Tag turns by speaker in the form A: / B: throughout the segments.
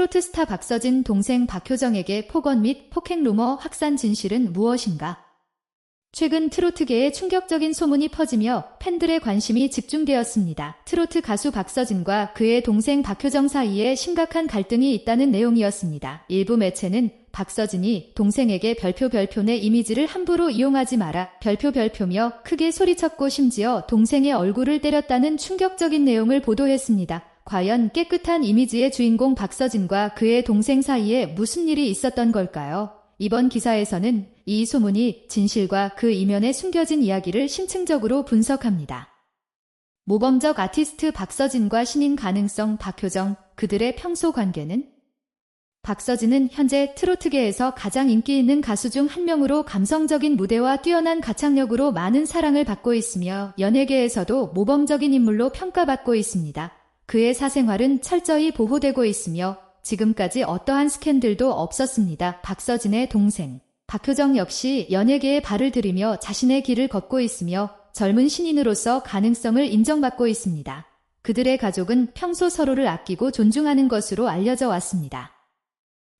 A: 트로트 스타 박서진 동생 박효정에게 폭언 및 폭행 루머 확산 진실은 무엇인가? 최근 트로트계에 충격적인 소문이 퍼지며 팬들의 관심이 집중되었습니다. 트로트 가수 박서진과 그의 동생 박효정 사이에 심각한 갈등이 있다는 내용이었습니다. 일부 매체는 박서진이 동생에게 별표 별표 내 이미지를 함부로 이용하지 마라 별표 별표며 크게 소리쳤고 심지어 동생의 얼굴을 때렸다는 충격적인 내용을 보도했습니다. 과연 깨끗한 이미지의 주인공 박서진과 그의 동생 사이에 무슨 일이 있었던 걸까요? 이번 기사에서는 이 소문이 진실과 그 이면에 숨겨진 이야기를 심층적으로 분석합니다. 모범적 아티스트 박서진과 신인 가능성 박효정, 그들의 평소 관계는? 박서진은 현재 트로트계에서 가장 인기 있는 가수 중 한 명으로 감성적인 무대와 뛰어난 가창력으로 많은 사랑을 받고 있으며 연예계에서도 모범적인 인물로 평가받고 있습니다. 그의 사생활은 철저히 보호되고 있으며 지금까지 어떠한 스캔들도 없었습니다. 박서진의 동생 박효정 역시 연예계에 발을 들이며 자신의 길을 걷고 있으며 젊은 신인으로서 가능성을 인정받고 있습니다. 그들의 가족은 평소 서로를 아끼고 존중하는 것으로 알려져 왔습니다.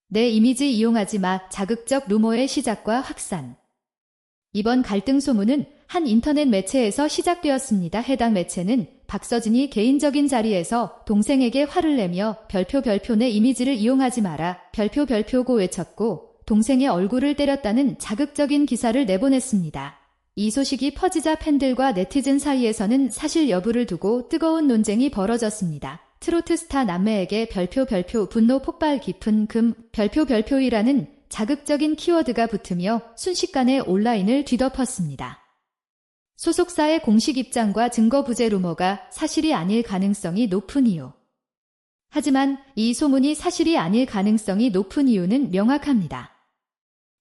A: 내 이미지 이용하지 마 자극적 루머의 시작과 확산. 이번 갈등 소문은 한 인터넷 매체에서 시작되었습니다. 해당 매체는 박서진이 개인적인 자리에서 동생에게 화를 내며 별표 별표 내 이미지를 이용하지 마라 별표 별표고 외쳤고 동생의 얼굴을 때렸다는 자극적인 기사를 내보냈습니다. 이 소식이 퍼지자 팬들과 네티즌 사이에서는 사실 여부를 두고 뜨거운 논쟁이 벌어졌습니다. 트로트 스타 남매에게 별표 별표 분노 폭발 깊은 금 별표 별표이라는 자극적인 키워드가 붙으며 순식간에 온라인을 뒤덮었습니다. 소속사의 공식 입장과 증거 부재 루머가 사실이 아닐 가능성이 높은 이유. 하지만 이 소문이 사실이 아닐 가능성이 높은 이유는 명확합니다.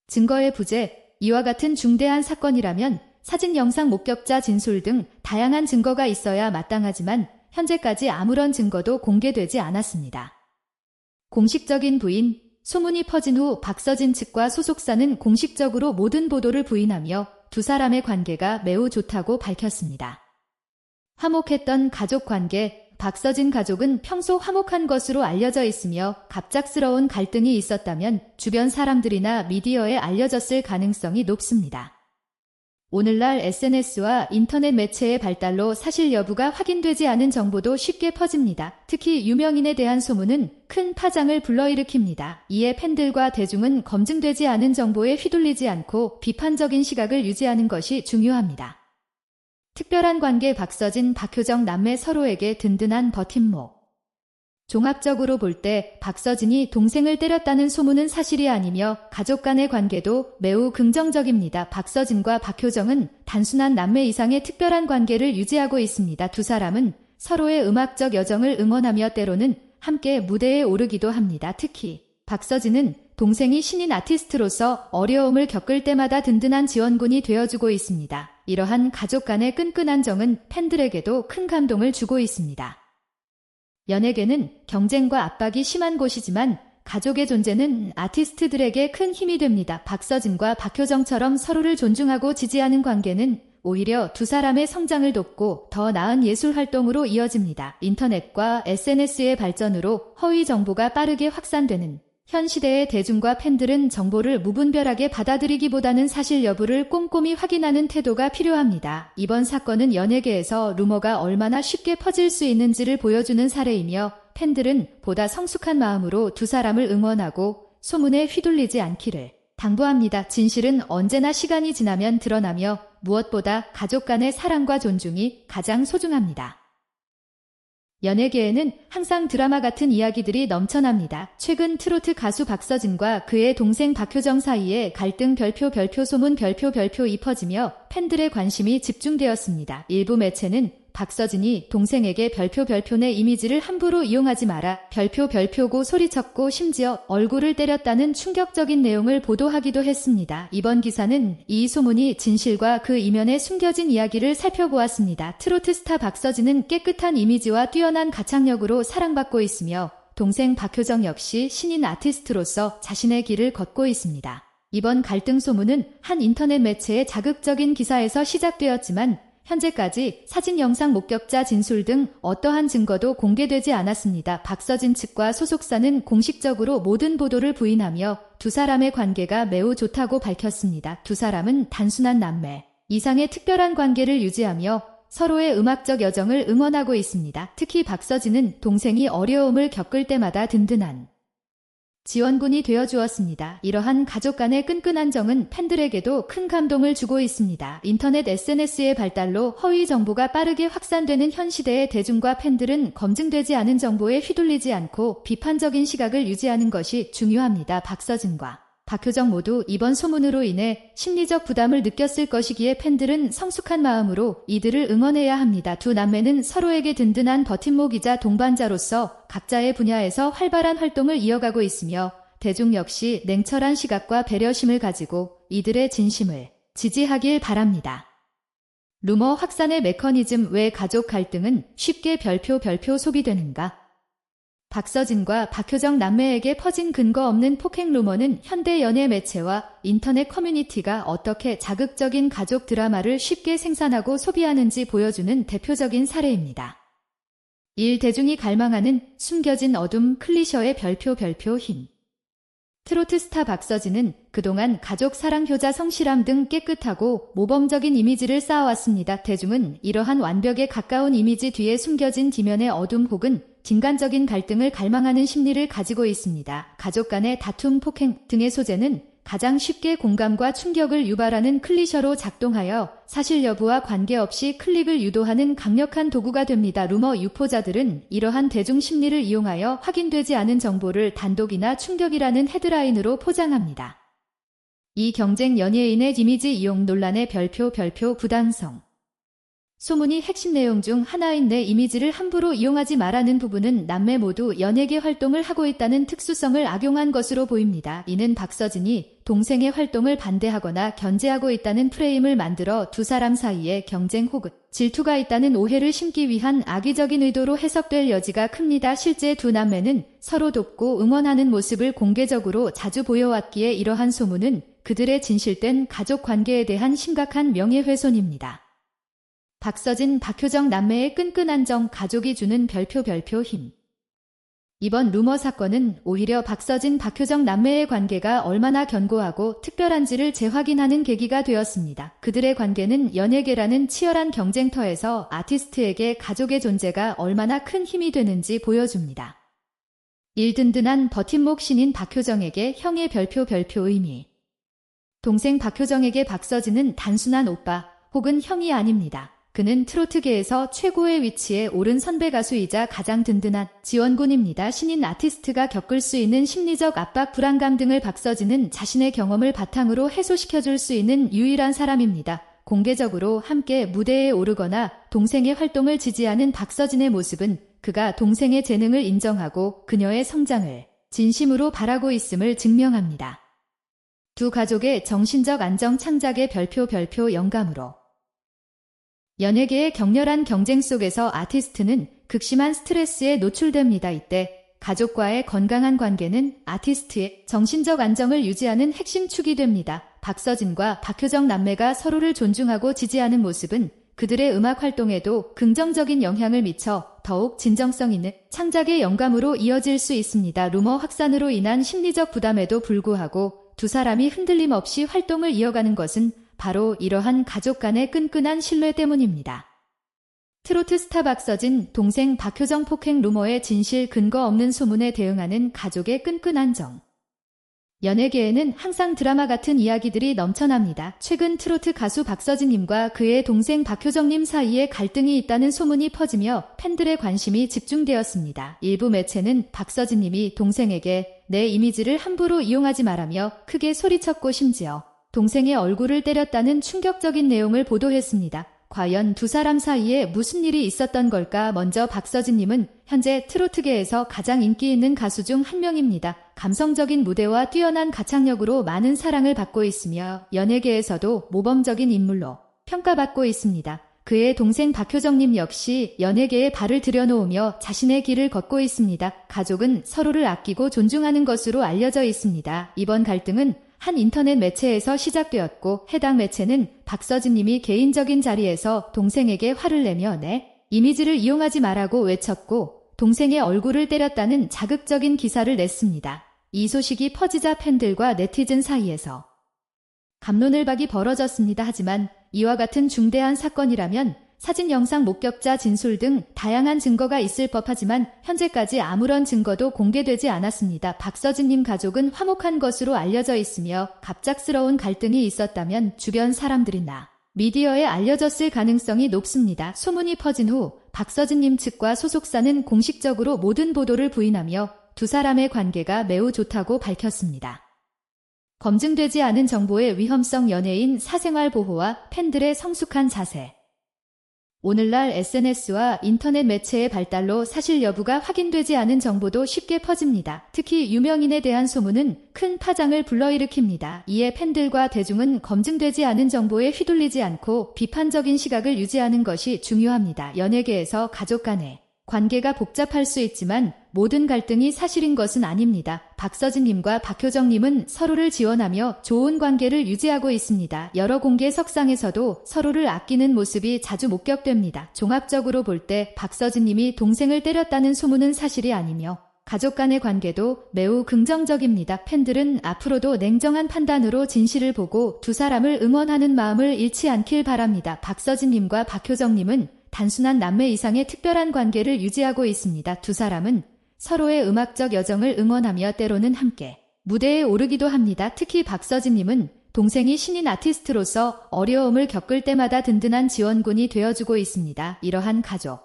A: 증거의 부재, 이와 같은 중대한 사건이라면 사진 영상 목격자 진술 등 다양한 증거가 있어야 마땅하지만 현재까지 아무런 증거도 공개되지 않았습니다. 공식적인 부인, 소문이 퍼진 후 박서진 측과 소속사는 공식적으로 모든 보도를 부인하며 두 사람의 관계가 매우 좋다고 밝혔습니다. 화목했던 가족 관계, 박서진 가족은 평소 화목한 것으로 알려져 있으며 갑작스러운 갈등이 있었다면 주변 사람들이나 미디어에 알려졌을 가능성이 높습니다. 오늘날 SNS와 인터넷 매체의 발달로 사실 여부가 확인되지 않은 정보도 쉽게 퍼집니다. 특히 유명인에 대한 소문은 큰 파장을 불러일으킵니다. 이에 팬들과 대중은 검증되지 않은 정보에 휘둘리지 않고 비판적인 시각을 유지하는 것이 중요합니다. 특별한 관계 박서진, 박효정 남매 서로에게 든든한 버팀목. 종합적으로 볼 때 박서진이 동생을 때렸다는 소문은 사실이 아니며 가족 간의 관계도 매우 긍정적입니다. 박서진과 박효정은 단순한 남매 이상의 특별한 관계를 유지하고 있습니다. 두 사람은 서로의 음악적 여정을 응원하며 때로는 함께 무대에 오르기도 합니다. 특히 박서진은 동생이 신인 아티스트로서 어려움을 겪을 때마다 든든한 지원군이 되어주고 있습니다. 이러한 가족 간의 끈끈한 정은 팬들에게도 큰 감동을 주고 있습니다. 연예계는 경쟁과 압박이 심한 곳이지만 가족의 존재는 아티스트들에게 큰 힘이 됩니다. 박서진과 박효정처럼 서로를 존중하고 지지하는 관계는 오히려 두 사람의 성장을 돕고 더 나은 예술 활동으로 이어집니다. 인터넷과 SNS의 발전으로 허위 정보가 빠르게 확산되는 현 시대의 대중과 팬들은 정보를 무분별하게 받아들이기보다는 사실 여부를 꼼꼼히 확인하는 태도가 필요합니다. 이번 사건은 연예계에서 루머가 얼마나 쉽게 퍼질 수 있는지를 보여주는 사례이며 팬들은 보다 성숙한 마음으로 두 사람을 응원하고 소문에 휘둘리지 않기를 당부합니다. 진실은 언제나 시간이 지나면 드러나며 무엇보다 가족 간의 사랑과 존중이 가장 소중합니다. 연예계에는 항상 드라마 같은 이야기들이 넘쳐납니다. 최근 트로트 가수 박서진과 그의 동생 박효정 사이에 갈등 별표 별표 소문 별표 별표 이퍼지며 팬들의 관심이 집중되었습니다. 일부 매체는 박서진이 동생에게 별표 별표 내 이미지를 함부로 이용하지 마라. 별표 별표고 소리쳤고 심지어 얼굴을 때렸다는 충격적인 내용을 보도하기도 했습니다. 이번 기사는 이 소문이 진실과 그 이면에 숨겨진 이야기를 살펴보았습니다. 트로트 스타 박서진은 깨끗한 이미지와 뛰어난 가창력으로 사랑받고 있으며 동생 박효정 역시 신인 아티스트로서 자신의 길을 걷고 있습니다. 이번 갈등 소문은 한 인터넷 매체의 자극적인 기사에서 시작되었지만 현재까지 사진 영상 목격자 진술 등 어떠한 증거도 공개되지 않았습니다. 박서진 측과 소속사는 공식적으로 모든 보도를 부인하며 두 사람의 관계가 매우 좋다고 밝혔습니다. 두 사람은 단순한 남매 이상의 특별한 관계를 유지하며 서로의 음악적 여정을 응원하고 있습니다. 특히 박서진은 동생이 어려움을 겪을 때마다 든든한 지원군이 되어 주었습니다. 이러한 가족 간의 끈끈한 정은 팬들에게도 큰 감동을 주고 있습니다. 인터넷 SNS의 발달로 허위 정보가 빠르게 확산되는 현 시대에 대중과 팬들은 검증되지 않은 정보에 휘둘리지 않고 비판적인 시각을 유지하는 것이 중요합니다. 박서진과 박효정 모두 이번 소문으로 인해 심리적 부담을 느꼈을 것이기에 팬들은 성숙한 마음으로 이들을 응원해야 합니다. 두 남매는 서로에게 든든한 버팀목이자 동반자로서 각자의 분야에서 활발한 활동을 이어가고 있으며 대중 역시 냉철한 시각과 배려심을 가지고 이들의 진심을 지지하길 바랍니다. 루머 확산의 메커니즘 왜 가족 갈등은 쉽게 별표 별표 소비되는가? 박서진과 박효정 남매에게 퍼진 근거 없는 폭행 루머는 현대 연예 매체와 인터넷 커뮤니티가 어떻게 자극적인 가족 드라마를 쉽게 생산하고 소비하는지 보여주는 대표적인 사례입니다. 일 대중이 갈망하는 숨겨진 어둠 클리셔의 별표 별표 힘. 트로트 스타 박서진은 그동안 가족 사랑 효자 성실함 등 깨끗하고 모범적인 이미지를 쌓아왔습니다. 대중은 이러한 완벽에 가까운 이미지 뒤에 숨겨진 지면의 어둠 혹은 진간적인 갈등을 갈망하는 심리를 가지고 있습니다. 가족 간의 다툼, 폭행 등의 소재는 가장 쉽게 공감과 충격을 유발하는 클리셔로 작동하여 사실 여부와 관계없이 클릭을 유도하는 강력한 도구가 됩니다. 루머 유포자들은 이러한 대중 심리를 이용하여 확인되지 않은 정보를 단독이나 충격이라는 헤드라인으로 포장합니다. 이 경쟁 연예인의 이미지 이용 논란의 별표 별표 부당성 소문이 핵심 내용 중 하나인 내 이미지를 함부로 이용하지 말라는 부분은 남매 모두 연예계 활동을 하고 있다는 특수성을 악용한 것으로 보입니다. 이는 박서진이 동생의 활동을 반대하거나 견제하고 있다는 프레임을 만들어 두 사람 사이에 경쟁 혹은 질투가 있다는 오해를 심기 위한 악의적인 의도로 해석될 여지가 큽니다. 실제 두 남매는 서로 돕고 응원하는 모습을 공개적으로 자주 보여왔기에 이러한 소문은 그들의 진실된 가족 관계에 대한 심각한 명예훼손입니다. 박서진, 박효정 남매의 끈끈한 정 가족이 주는 별표 별표 힘. 이번 루머 사건은 오히려 박서진, 박효정 남매의 관계가 얼마나 견고하고 특별한지를 재확인하는 계기가 되었습니다. 그들의 관계는 연예계라는 치열한 경쟁터에서 아티스트에게 가족의 존재가 얼마나 큰 힘이 되는지 보여줍니다. 일든든한 버팀목 신인 박효정에게 형의 별표 별표 의미. 동생 박효정에게 박서진은 단순한 오빠 혹은 형이 아닙니다. 그는 트로트계에서 최고의 위치에 오른 선배 가수이자 가장 든든한 지원군입니다. 신인 아티스트가 겪을 수 있는 심리적 압박, 불안감 등을 박서진은 자신의 경험을 바탕으로 해소시켜줄 수 있는 유일한 사람입니다. 공개적으로 함께 무대에 오르거나 동생의 활동을 지지하는 박서진의 모습은 그가 동생의 재능을 인정하고 그녀의 성장을 진심으로 바라고 있음을 증명합니다. 두 가족의 정신적 안정 창작의 별표 별표 영감으로 연예계의 격렬한 경쟁 속에서 아티스트는 극심한 스트레스에 노출됩니다. 이때 가족과의 건강한 관계는 아티스트의 정신적 안정을 유지하는 핵심 축이 됩니다. 박서진과 박효정 남매가 서로를 존중하고 지지하는 모습은 그들의 음악 활동에도 긍정적인 영향을 미쳐 더욱 진정성 있는 창작의 영감으로 이어질 수 있습니다. 루머 확산으로 인한 심리적 부담에도 불구하고 두 사람이 흔들림 없이 활동을 이어가는 것은 바로 이러한 가족 간의 끈끈한 신뢰 때문입니다. 트로트 스타 박서진 동생 박효정 폭행 루머의 진실 근거 없는 소문에 대응하는 가족의 끈끈한 정. 연예계에는 항상 드라마 같은 이야기들이 넘쳐납니다. 최근 트로트 가수 박서진님과 그의 동생 박효정님 사이에 갈등이 있다는 소문이 퍼지며 팬들의 관심이 집중되었습니다. 일부 매체는 박서진님이 동생에게 내 이미지를 함부로 이용하지 말라며 크게 소리쳤고 심지어 동생의 얼굴을 때렸다는 충격적인 내용을 보도했습니다. 과연 두 사람 사이에 무슨 일이 있었던 걸까? 먼저 박서진님은 현재 트로트계에서 가장 인기 있는 가수 중 한 명입니다. 감성적인 무대와 뛰어난 가창력으로 많은 사랑을 받고 있으며 연예계에서도 모범적인 인물로 평가받고 있습니다. 그의 동생 박효정님 역시 연예계에 발을 들여놓으며 자신의 길을 걷고 있습니다. 가족은 서로를 아끼고 존중하는 것으로 알려져 있습니다. 이번 갈등은 한 인터넷 매체에서 시작되었고 해당 매체는 박서진 님이 개인적인 자리에서 동생에게 화를 내며 내 이미지를 이용하지 말라고 외쳤고 동생의 얼굴을 때렸다는 자극적인 기사를 냈습니다. 이 소식이 퍼지자 팬들과 네티즌 사이에서 감론을박이 벌어졌습니다. 하지만 이와 같은 중대한 사건이라면 사진 영상 목격자 진술 등 다양한 증거가 있을 법하지만 현재까지 아무런 증거도 공개되지 않았습니다. 박서진님 가족은 화목한 것으로 알려져 있으며 갑작스러운 갈등이 있었다면 주변 사람들이나 미디어에 알려졌을 가능성이 높습니다. 소문이 퍼진 후 박서진님 측과 소속사는 공식적으로 모든 보도를 부인하며 두 사람의 관계가 매우 좋다고 밝혔습니다. 검증되지 않은 정보의 위험성 연예인 사생활 보호와 팬들의 성숙한 자세. 오늘날 SNS와 인터넷 매체의 발달로 사실 여부가 확인되지 않은 정보도 쉽게 퍼집니다. 특히 유명인에 대한 소문은 큰 파장을 불러일으킵니다. 이에 팬들과 대중은 검증되지 않은 정보에 휘둘리지 않고 비판적인 시각을 유지하는 것이 중요합니다. 연예계에서 가족 간의 관계가 복잡할 수 있지만 모든 갈등이 사실인 것은 아닙니다. 박서진님과 박효정님은 서로를 지원하며 좋은 관계를 유지하고 있습니다. 여러 공개 석상에서도 서로를 아끼는 모습이 자주 목격됩니다. 종합적으로 볼 때 박서진님이 동생을 때렸다는 소문은 사실이 아니며 가족 간의 관계도 매우 긍정적입니다. 팬들은 앞으로도 냉정한 판단으로 진실을 보고 두 사람을 응원하는 마음을 잃지 않길 바랍니다. 박서진님과 박효정님은 단순한 남매 이상의 특별한 관계를 유지하고 있습니다. 두 사람은 서로의 음악적 여정을 응원하며 때로는 함께 무대에 오르기도 합니다. 특히 박서진님은 동생이 신인 아티스트로서 어려움을 겪을 때마다 든든한 지원군이 되어주고 있습니다. 이러한 가족.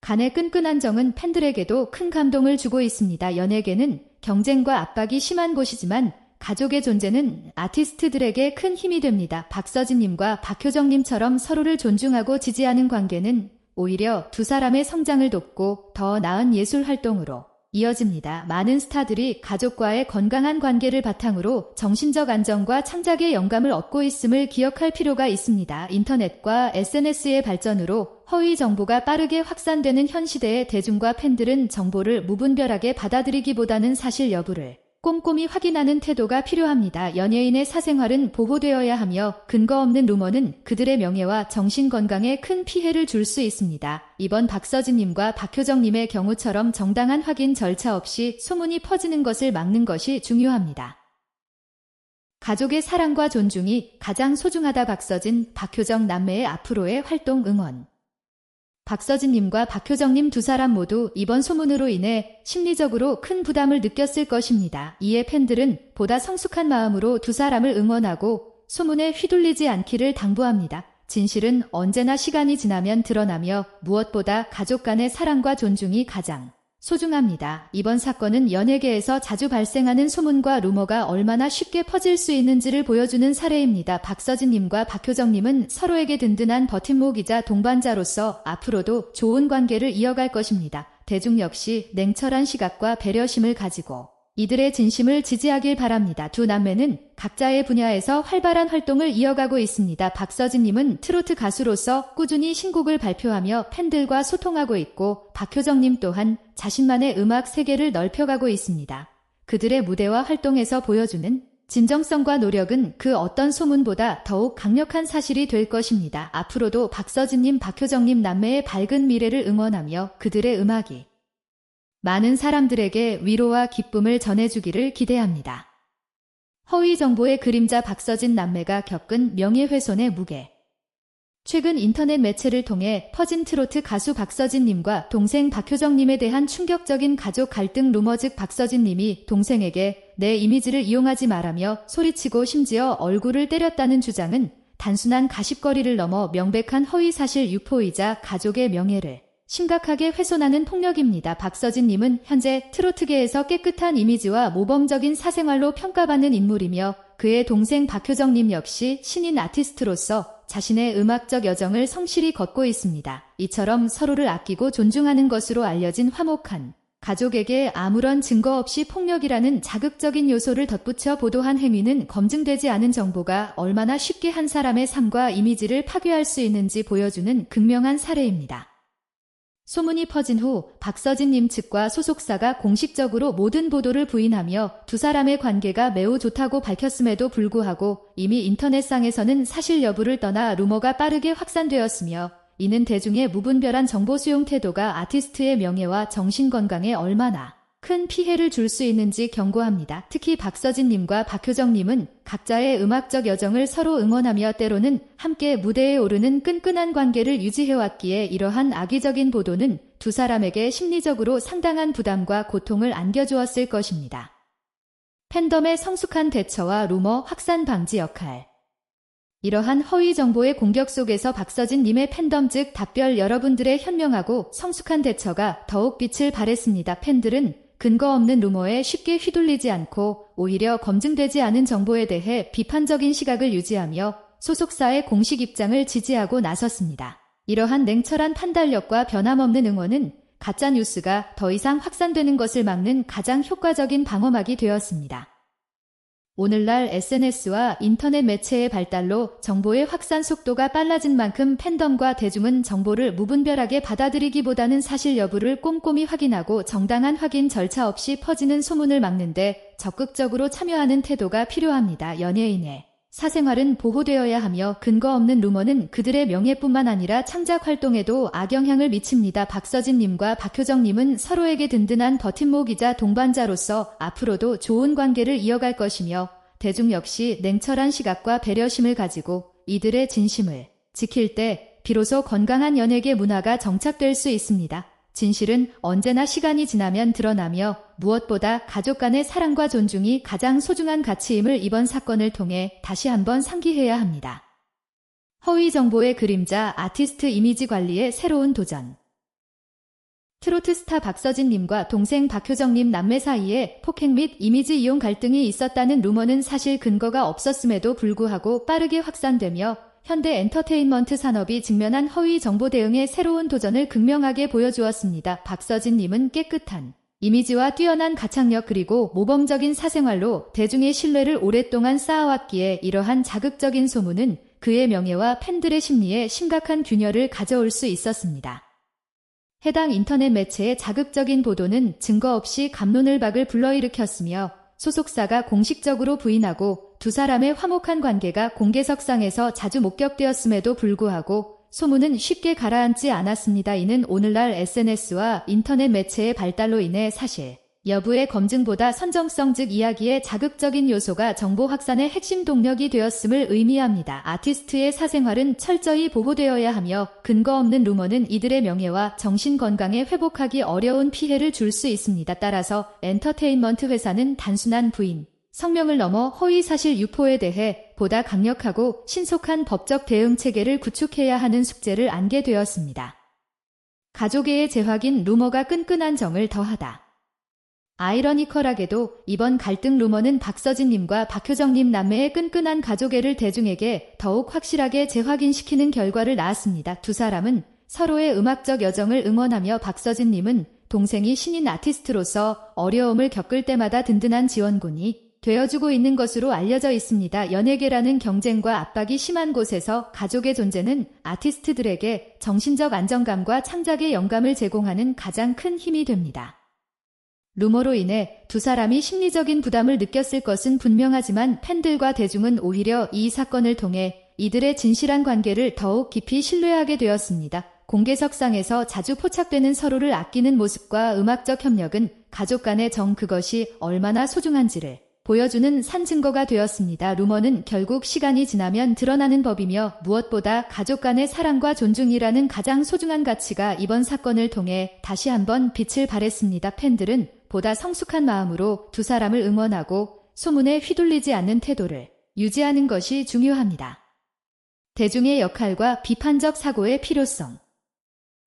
A: 간의 끈끈한 정은 팬들에게도 큰 감동을 주고 있습니다. 연예계는 경쟁과 압박이 심한 곳이지만 가족의 존재는 아티스트들에게 큰 힘이 됩니다. 박서진님과 박효정님처럼 서로를 존중하고 지지하는 관계는 오히려 두 사람의 성장을 돕고 더 나은 예술 활동으로 이어집니다. 많은 스타들이 가족과의 건강한 관계를 바탕으로 정신적 안정과 창작의 영감을 얻고 있음을 기억할 필요가 있습니다. 인터넷과 SNS의 발전으로 허위 정보가 빠르게 확산되는 현 시대의 대중과 팬들은 정보를 무분별하게 받아들이기보다는 사실 여부를 꼼꼼히 확인하는 태도가 필요합니다. 연예인의 사생활은 보호되어야 하며 근거 없는 루머는 그들의 명예와 정신 건강에 큰 피해를 줄 수 있습니다. 이번 박서진님과 박효정님의 경우처럼 정당한 확인 절차 없이 소문이 퍼지는 것을 막는 것이 중요합니다. 가족의 사랑과 존중이 가장 소중하다 박서진, 박효정 남매의 앞으로의 활동 응원. 박서진님과 박효정님 두 사람 모두 이번 소문으로 인해 심리적으로 큰 부담을 느꼈을 것입니다. 이에 팬들은 보다 성숙한 마음으로 두 사람을 응원하고 소문에 휘둘리지 않기를 당부합니다. 진실은 언제나 시간이 지나면 드러나며 무엇보다 가족 간의 사랑과 존중이 가장 소중합니다. 이번 사건은 연예계에서 자주 발생하는 소문과 루머가 얼마나 쉽게 퍼질 수 있는지를 보여주는 사례입니다. 박서진님과 박효정님은 서로에게 든든한 버팀목이자 동반자로서 앞으로도 좋은 관계를 이어갈 것입니다. 대중 역시 냉철한 시각과 배려심을 가지고 이들의 진심을 지지하길 바랍니다. 두 남매는 각자의 분야에서 활발한 활동을 이어가고 있습니다. 박서진님은 트로트 가수로서 꾸준히 신곡을 발표하며 팬들과 소통하고 있고 박효정님 또한 자신만의 음악 세계를 넓혀가고 있습니다. 그들의 무대와 활동에서 보여주는 진정성과 노력은 그 어떤 소문보다 더욱 강력한 사실이 될 것입니다. 앞으로도 박서진님, 박효정님 남매의 밝은 미래를 응원하며 그들의 음악이 많은 사람들에게 위로와 기쁨을 전해주기를 기대합니다. 허위 정보의 그림자 박서진 남매가 겪은 명예훼손의 무게. 최근 인터넷 매체를 통해 퍼진 트로트 가수 박서진님과 동생 박효정님에 대한 충격적인 가족 갈등 루머 즉 박서진님이 동생에게 내 이미지를 이용하지 말라며 소리치고 심지어 얼굴을 때렸다는 주장은 단순한 가십거리를 넘어 명백한 허위 사실 유포이자 가족의 명예를 심각하게 훼손하는 폭력입니다. 박서진님은 현재 트로트계에서 깨끗한 이미지와 모범적인 사생활로 평가받는 인물이며 그의 동생 박효정님 역시 신인 아티스트로서 자신의 음악적 여정을 성실히 걷고 있습니다. 이처럼 서로를 아끼고 존중하는 것으로 알려진 화목한 가족에게 아무런 증거 없이 폭력이라는 자극적인 요소를 덧붙여 보도한 행위는 검증되지 않은 정보가 얼마나 쉽게 한 사람의 삶과 이미지를 파괴할 수 있는지 보여주는 극명한 사례입니다. 소문이 퍼진 후 박서진님 측과 소속사가 공식적으로 모든 보도를 부인하며 두 사람의 관계가 매우 좋다고 밝혔음에도 불구하고 이미 인터넷상에서는 사실 여부를 떠나 루머가 빠르게 확산되었으며 이는 대중의 무분별한 정보 수용 태도가 아티스트의 명예와 정신 건강에 얼마나 큰 피해를 줄 수 있는지 경고합니다. 특히 박서진님과 박효정님은 각자의 음악적 여정을 서로 응원하며 때로는 함께 무대에 오르는 끈끈한 관계를 유지해왔기에 이러한 악의적인 보도는 두 사람에게 심리적으로 상당한 부담과 고통을 안겨주었을 것입니다. 팬덤의 성숙한 대처와 루머 확산 방지 역할 이러한 허위 정보의 공격 속에서 박서진 님의 팬덤 즉 답별 여러분들의 현명하고 성숙한 대처가 더욱 빛을 발했습니다. 팬들은 근거 없는 루머에 쉽게 휘둘리지 않고 오히려 검증되지 않은 정보에 대해 비판적인 시각을 유지하며 소속사의 공식 입장을 지지하고 나섰습니다. 이러한 냉철한 판단력과 변함없는 응원은 가짜 뉴스가 더 이상 확산되는 것을 막는 가장 효과적인 방어막이 되었습니다. 오늘날 SNS와 인터넷 매체의 발달로 정보의 확산 속도가 빨라진 만큼 팬덤과 대중은 정보를 무분별하게 받아들이기보다는 사실 여부를 꼼꼼히 확인하고 정당한 확인 절차 없이 퍼지는 소문을 막는데 적극적으로 참여하는 태도가 필요합니다. 연예인의 사생활은 보호되어야 하며 근거 없는 루머는 그들의 명예뿐만 아니라 창작 활동에도 악영향을 미칩니다. 박서진님과 박효정님은 서로에게 든든한 버팀목이자 동반자로서 앞으로도 좋은 관계를 이어갈 것이며 대중 역시 냉철한 시각과 배려심을 가지고 이들의 진심을 지킬 때 비로소 건강한 연예계 문화가 정착될 수 있습니다. 진실은 언제나 시간이 지나면 드러나며 무엇보다 가족 간의 사랑과 존중이 가장 소중한 가치임을 이번 사건을 통해 다시 한번 상기해야 합니다. 허위 정보의 그림자 아티스트 이미지 관리의 새로운 도전. 트로트 스타 박서진님과 동생 박효정님 남매 사이에 폭행 및 이미지 이용 갈등이 있었다는 루머는 사실 근거가 없었음에도 불구하고 빠르게 확산되며 현대 엔터테인먼트 산업이 직면한 허위 정보 대응의 새로운 도전을 극명하게 보여주었습니다. 박서진 님은 깨끗한 이미지와 뛰어난 가창력 그리고 모범적인 사생활로 대중의 신뢰를 오랫동안 쌓아왔기에 이러한 자극적인 소문은 그의 명예와 팬들의 심리에 심각한 균열을 가져올 수 있었습니다. 해당 인터넷 매체의 자극적인 보도는 증거 없이 감론을 박을 불러일으켰으며 소속사가 공식적으로 부인하고 두 사람의 화목한 관계가 공개석상에서 자주 목격되었음에도 불구하고 소문은 쉽게 가라앉지 않았습니다. 이는 오늘날 SNS와 인터넷 매체의 발달로 인해 사실 여부의 검증보다 선정성 즉 이야기의 자극적인 요소가 정보 확산의 핵심 동력이 되었음을 의미합니다. 아티스트의 사생활은 철저히 보호되어야 하며 근거 없는 루머는 이들의 명예와 정신 건강에 회복하기 어려운 피해를 줄 수 있습니다. 따라서 엔터테인먼트 회사는 단순한 부인, 성명을 넘어 허위 사실 유포에 대해 보다 강력하고 신속한 법적 대응 체계를 구축해야 하는 숙제를 안게 되었습니다. 가족의 재확인 루머가 끈끈한 정을 더하다. 아이러니컬하게도 이번 갈등 루머는 박서진님과 박효정님 남매의 끈끈한 가족애를 대중에게 더욱 확실하게 재확인시키는 결과를 낳았습니다. 두 사람은 서로의 음악적 여정을 응원하며 박서진님은 동생이 신인 아티스트로서 어려움을 겪을 때마다 든든한 지원군이 되어주고 있는 것으로 알려져 있습니다. 연예계라는 경쟁과 압박이 심한 곳에서 가족의 존재는 아티스트들에게 정신적 안정감과 창작의 영감을 제공하는 가장 큰 힘이 됩니다. 루머로 인해 두 사람이 심리적인 부담을 느꼈을 것은 분명하지만 팬들과 대중은 오히려 이 사건을 통해 이들의 진실한 관계를 더욱 깊이 신뢰하게 되었습니다. 공개석상에서 자주 포착되는 서로를 아끼는 모습과 음악적 협력은 가족 간의 정 그것이 얼마나 소중한지를 보여주는 산 증거가 되었습니다. 루머는 결국 시간이 지나면 드러나는 법이며 무엇보다 가족 간의 사랑과 존중이라는 가장 소중한 가치가 이번 사건을 통해 다시 한번 빛을 발했습니다. 팬들은 보다 성숙한 마음으로 두 사람을 응원하고 소문에 휘둘리지 않는 태도를 유지하는 것이 중요합니다. 대중의 역할과 비판적 사고의 필요성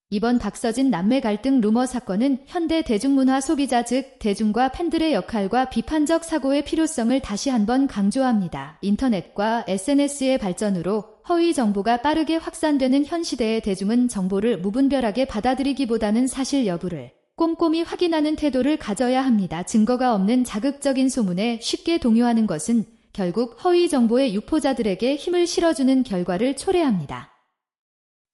A: 이번 박서진 남매 갈등 루머 사건은 현대 대중문화 소비자 즉 대중과 팬들의 역할과 비판적 사고의 필요성을 다시 한번 강조합니다. 인터넷과 SNS의 발전으로 허위 정보가 빠르게 확산되는 현 시대의 대중은 정보를 무분별하게 받아들이기보다는 사실 여부를 꼼꼼히 확인하는 태도를 가져야 합니다. 증거가 없는 자극적인 소문에 쉽게 동요하는 것은 결국 허위 정보의 유포자들에게 힘을 실어주는 결과를 초래합니다.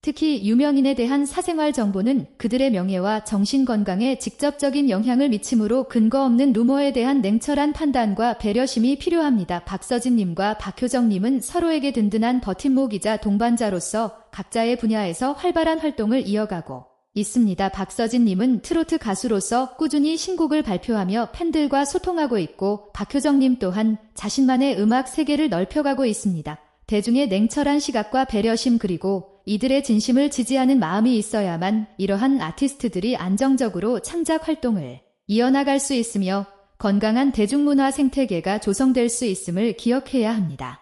A: 특히 유명인에 대한 사생활 정보는 그들의 명예와 정신 건강에 직접적인 영향을 미치므로 근거 없는 루머에 대한 냉철한 판단과 배려심이 필요합니다. 박서진님과 박효정님은 서로에게 든든한 버팀목이자 동반자로서 각자의 분야에서 활발한 활동을 이어가고 있습니다. 박서진님은 트로트 가수로서 꾸준히 신곡을 발표하며 팬들과 소통하고 있고 박효정님 또한 자신만의 음악 세계를 넓혀가고 있습니다. 대중의 냉철한 시각과 배려심 그리고 이들의 진심을 지지하는 마음이 있어야만 이러한 아티스트들이 안정적으로 창작 활동을 이어나갈 수 있으며 건강한 대중문화 생태계가 조성될 수 있음을 기억해야 합니다.